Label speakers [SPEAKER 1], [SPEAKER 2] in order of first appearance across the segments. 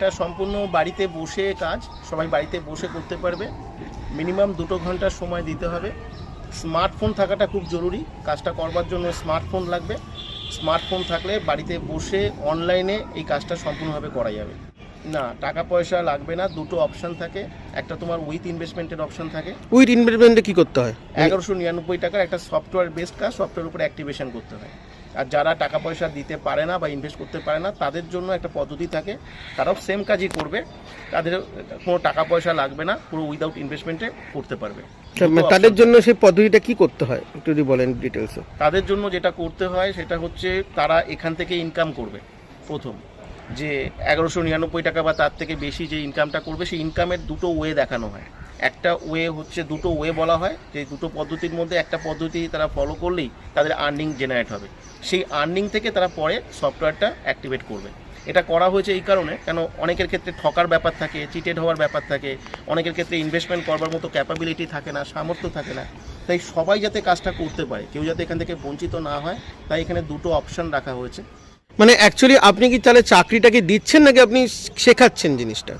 [SPEAKER 1] এটা সম্পূর্ণ বাড়িতে বসে কাজ সবাই বাড়িতে বসে করতে পারবে। মিনিমাম দুটো ঘণ্টার সময় দিতে হবে। স্মার্টফোন থাকাটা খুব জরুরি কাজটা করবার জন্য স্মার্টফোন লাগবে। স্মার্টফোন থাকলে বাড়িতে বসে অনলাইনে এই কাজটা সম্পূর্ণভাবে করা যাবে। না টাকা পয়সা লাগবে না দুটো অপশন থাকে। একটা তোমার উইথ ইনভেস্টমেন্টের অপশন থাকে।
[SPEAKER 2] উইথ ইনভেস্টমেন্টে কি করতে হয়?
[SPEAKER 1] এগারোশো নিরানব্বই টাকার একটা সফটওয়্যার বেসড কাজ সফটওয়্যার উপরে অ্যাক্টিভেশন করতে হয়। আর যারা টাকা পয়সা দিতে পারে না বা ইনভেস্ট করতে পারে না তাদের জন্য একটা পদ্ধতি থাকে। তারাও সেম কাজই করবে। তাদের কোনো টাকা পয়সা লাগবে না পুরো উইদাউট ইনভেস্টমেন্টে করতে পারবে।
[SPEAKER 2] আচ্ছা, তাদের জন্য সেই পদ্ধতিটা কি করতে হয়? একটু যদি বলেন ডিটেলসে
[SPEAKER 1] তাদের জন্য যেটা করতে হয় সেটা হচ্ছে তারা এখান থেকে ইনকাম করবে প্রথম। যে এগারোশো নিরানব্বই টাকা বা তার থেকে বেশি যে ইনকামটা করবে সেই ইনকামের দুটো ওয়ে দেখানো হয়। একটা ওয়ে হচ্ছে দুটো ওয়ে বলা হয়। যে দুটো পদ্ধতির মধ্যে একটা পদ্ধতি তারা ফলো করলেই তাদের আর্নিং জেনারেট হবে। সেই আর্নিং থেকে তারা পরে সফটওয়্যারটা অ্যাক্টিভেট করবে। এটা করা হয়েছে এই কারণে কেন অনেকের ক্ষেত্রে ঠকার ব্যাপার থাকে চিটেড হওয়ার ব্যাপার থাকে অনেকের ক্ষেত্রে ইনভেস্টমেন্ট করবার মতো ক্যাপাবিলিটি থাকে না সামর্থ্য থাকে না। তাই সবাই যাতে কাজটা করতে পারে কেউ যাতে এখান থেকে বঞ্চিত না হয় তাই এখানে দুটো অপশন রাখা হয়েছে।
[SPEAKER 2] মানে অ্যাকচুয়ালি আপনি কি তাহলে চাকরিটাকে দিচ্ছেন নাকি আপনি শেখাচ্ছেন জিনিসটা?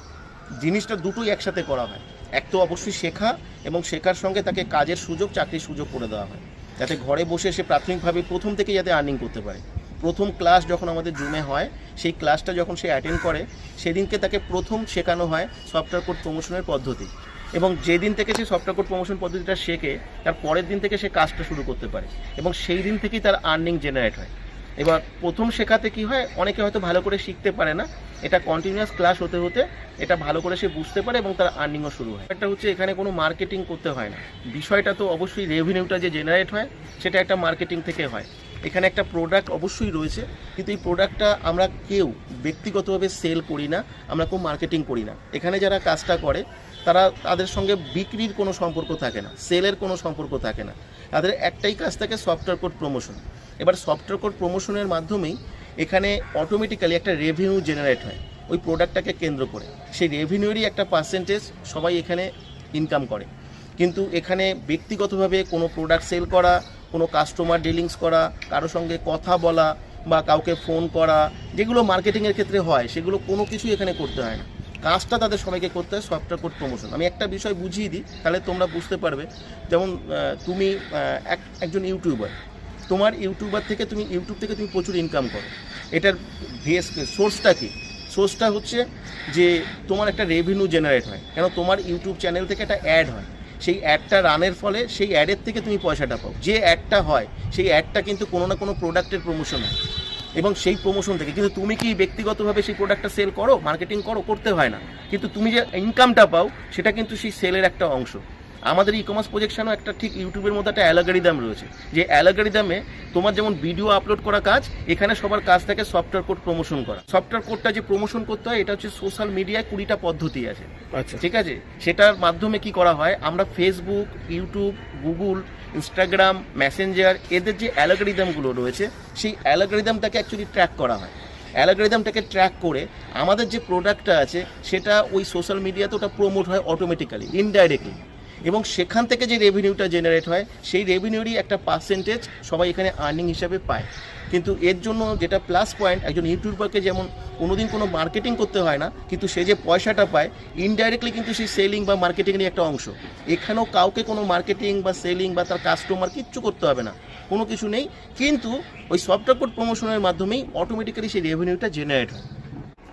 [SPEAKER 1] জিনিসটা দুটোই একসাথে করা হয়। এক তো অবশ্যই শেখা এবং শেখার সঙ্গে তাকে কাজের সুযোগ, চাকরির সুযোগ করে দেওয়া হয়। যাতে ঘরে বসে সে প্রাথমিকভাবে প্রথম থেকে যাতে আর্নিং করতে পারে। প্রথম ক্লাস যখন আমাদের জুমে হয়, সেই ক্লাসটা যখন সে অ্যাটেন্ড করে, সেদিনকে তাকে প্রথম শেখানো হয় সফটওয়্যার কোড প্রমোশনের পদ্ধতি। এবং যেদিন থেকে সে সফটওয়্যার কোড প্রমোশন পদ্ধতিটা শেখে, তার পরের দিন থেকে সে কাজটা শুরু করতে পারে। এবং সেই দিন থেকেই তার আর্নিং জেনারেট হয়। এবার প্রথম শেখাতে কি হয়, অনেকে হয়তো ভালো করে শিখতে পারে না। এটা কন্টিনিউয়াস ক্লাস হতে হতে এটা ভালো করে সে বুঝতে পারে এবং তার আর্নিংও শুরু হয়। একটা হচ্ছে এখানে কোনো মার্কেটিং করতে হয় না। বিষয়টা তো অবশ্যই রেভিনিউটা যে জেনারেট হয়, সেটা একটা মার্কেটিং থেকে হয়। এখানে একটা প্রোডাক্ট অবশ্যই রয়েছে, কিন্তু এই প্রোডাক্টটা আমরা কেউ ব্যক্তিগতভাবে সেল করি না, আমরা কেউ মার্কেটিং করি না। এখানে যারা কাজটা করে, তারা তাদের সঙ্গে বিক্রির কোনো সম্পর্ক থাকে না সেলের কোনো সম্পর্ক থাকে না। তাদের একটাই কাজ থাকে সফটওয়্যার কোড প্রমোশন এবার সফটওয়্যার কোড প্রমোশনের মাধ্যমেই এখানে অটোমেটিক্যালি একটা রেভিনিউ জেনারেট হয়, ওই প্রোডাক্টটাকে কেন্দ্র করে। সেই রেভিনিউরই একটা পার্সেন্টেজ সবাই এখানে ইনকাম করে। কিন্তু এখানে ব্যক্তিগতভাবে কোনো প্রোডাক্ট সেল করা কোনো কাস্টমার ডিলিংস করা, কারও সঙ্গে কথা বলা বা কাউকে ফোন করা, যেগুলো মার্কেটিংয়ের ক্ষেত্রে হয়, সেগুলো কোনো কিছুই এখানে করতে হয় না। কাজটা তাদের সবাইকে করতে হয় সফটওয়্যার কোড প্রমোশন আমি একটা বিষয় বুঝিয়ে দিই, তাহলে তোমরা বুঝতে পারবে। যেমন তুমি এক, একজন ইউটিউবার তোমার ইউটিউবার থেকে তুমি ইউটিউব থেকে তুমি প্রচুর ইনকাম করো। এটার ভেস সোর্সটা কি? সোর্সটা হচ্ছে যে তোমার একটা রেভিনিউ জেনারেট হয়। কেন? তোমার ইউটিউব চ্যানেল থেকে একটা অ্যাড হয়। সেই অ্যাডটা রানের ফলে সেই অ্যাডের থেকে তুমি পয়সাটা পাও। যে অ্যাডটা হয়, সেই অ্যাডটা কিন্তু কোনো না কোনো প্রোডাক্টের প্রমোশন হয়। এবং সেই প্রমোশন থেকে, কিন্তু তুমি কি ব্যক্তিগতভাবে সেই প্রোডাক্টটা সেল করো মার্কেটিং করো, করতে হয় না। কিন্তু তুমি যে ইনকামটা পাও, সেটা কিন্তু সেই সেলের একটা অংশ। আমাদের ই কমার্স প্রজেকশনও একটা ঠিক ইউটিউবের মধ্যে একটা অ্যালাগারিদাম রয়েছে। যে অ্যালাগারিদামে তোমার যেমন ভিডিও আপলোড করা কাজ এখানে সবার কাজ থাকে সফটওয়্যার কোড প্রমোশন করা। সফটওয়্যার কোডটা যে প্রমোশন করতে হয় এটা হচ্ছে সোশ্যাল মিডিয়ায় কুড়িটা পদ্ধতি আছে।
[SPEAKER 2] আচ্ছা।
[SPEAKER 1] ঠিক আছে? সেটার মাধ্যমে কি করা হয়? আমরা Facebook YouTube Google Instagram Messenger এদের যে অ্যালগোরিদমগুলো রয়েছে সেই অ্যালগোরিদমটাকে অ্যাকচুয়ালি ট্র্যাক করা হয়। অ্যালগোরিদমটাকে ট্র্যাক করে আমাদের যে প্রোডাক্টটা আছে সেটা ওই সোশ্যাল মিডিয়াতে ওটা প্রমোট হয় অটোমেটিক্যালি ইনডাইরেক্টলি এবং সেখান থেকে যে রেভিনিউটা জেনারেট হয়, সেই রেভিনিউরই একটা পার্সেন্টেজ সবাই এখানে আর্নিং হিসাবে পায়। কিন্তু এর জন্য যেটা প্লাস পয়েন্ট একজন ইউটিউবারকে যেমন কোনোদিন কোনো মার্কেটিং করতে হয় না, কিন্তু সে যে পয়সাটা পায় ইনডাইরেক্টলি কিন্তু সেই সেলিং বা মার্কেটিংয়েরই একটা অংশ। এখানেও কাউকে কোনো মার্কেটিং বা সেলিং বা তার কাস্টমার কিচ্ছু করতে হবে না, কোনো কিছু নেই। কিন্তু ওই সফটওয়্যার কোড প্রমোশনের মাধ্যমেই অটোমেটিক্যালি সেই রেভিনিউটা জেনারেট হয়।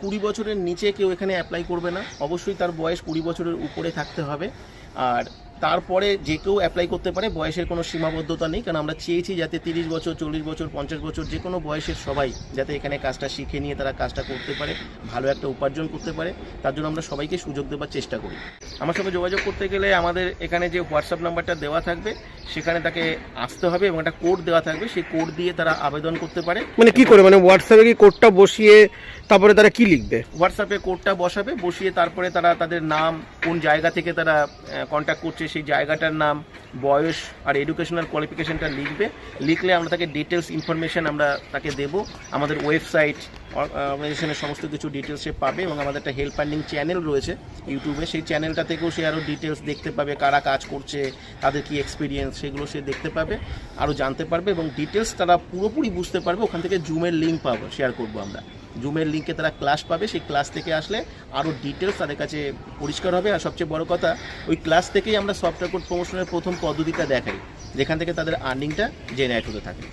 [SPEAKER 1] কুড়ি বছরের নিচে কেউ এখানে অ্যাপ্লাই করবে না। অবশ্যই তার বয়স কুড়ি বছরের উপরে থাকতে হবে। আর তারপরে যে কেউ অ্যাপ্লাই করতে পারে বয়সের কোনো সীমাবদ্ধতা নেই কারণ আমরা চেয়েছি যাতে তিরিশ বছর চল্লিশ বছর পঞ্চাশ বছর যে কোনো বয়সের সবাই যাতে এখানে কাজটা শিখে নিয়ে তারা কাজটা করতে পারে ভালো একটা উপার্জন করতে পারে তার জন্য আমরা সবাইকে সুযোগ দেওয়ার চেষ্টা করি। আমার সঙ্গে যোগাযোগ করতে গেলে আমাদের এখানে যে হোয়াটসঅ্যাপ নাম্বারটা দেওয়া থাকবে সেখানে তাকে আসতে হবে এবং একটা কোড দেওয়া থাকবে সেই কোড দিয়ে তারা আবেদন করতে পারে।
[SPEAKER 2] মানে কি করে? মানে হোয়াটসঅ্যাপে কি কোডটা বসিয়ে তারপরে তারা কি লিখবে?
[SPEAKER 1] হোয়াটসঅ্যাপে কোডটা বসাবে বসিয়ে তারপরে তারা তাদের নাম কোন জায়গা থেকে তারা কন্ট্যাক্ট করছে সেই জায়গাটার নাম, বয়স আর এডুকেশনাল কোয়ালিফিকেশনটা লিখবে। লিখলে আমরা তাকে ডিটেলস ইনফরমেশন আমরা তাকে দেব। আমাদের ওয়েবসাইট অর্গানাইজেশনের সমস্ত কিছু ডিটেলস সে পাবে এবং আমাদের একটা হেল্প ফান্ডিং চ্যানেল রয়েছে ইউটিউবে সেই চ্যানেলটা থেকেও সে আরও ডিটেলস দেখতে পাবে, কারা কাজ করছে, তাদের কি এক্সপিরিয়েন্স সেগুলো সে দেখতে পাবে আরও জানতে পারবে এবং ডিটেলস তারা পুরোপুরি বুঝতে পারবে। ওখান থেকে জুমের লিঙ্ক পাবো শেয়ার করব আমরা। জুমের লিঙ্কে তারা ক্লাস পাবে। সেই ক্লাস থেকে আসলে আরও ডিটেলস তাদের কাছে পরিষ্কার হবে। আর সবচেয়ে বড় কথা, ওই ক্লাস থেকেই আমরা সফটওয়্যার কোড প্রমোশনের প্রথম পদ্ধতিটা দেখাই, যেখান থেকে তাদের আর্নিংটা জেনারেট হতে থাকে।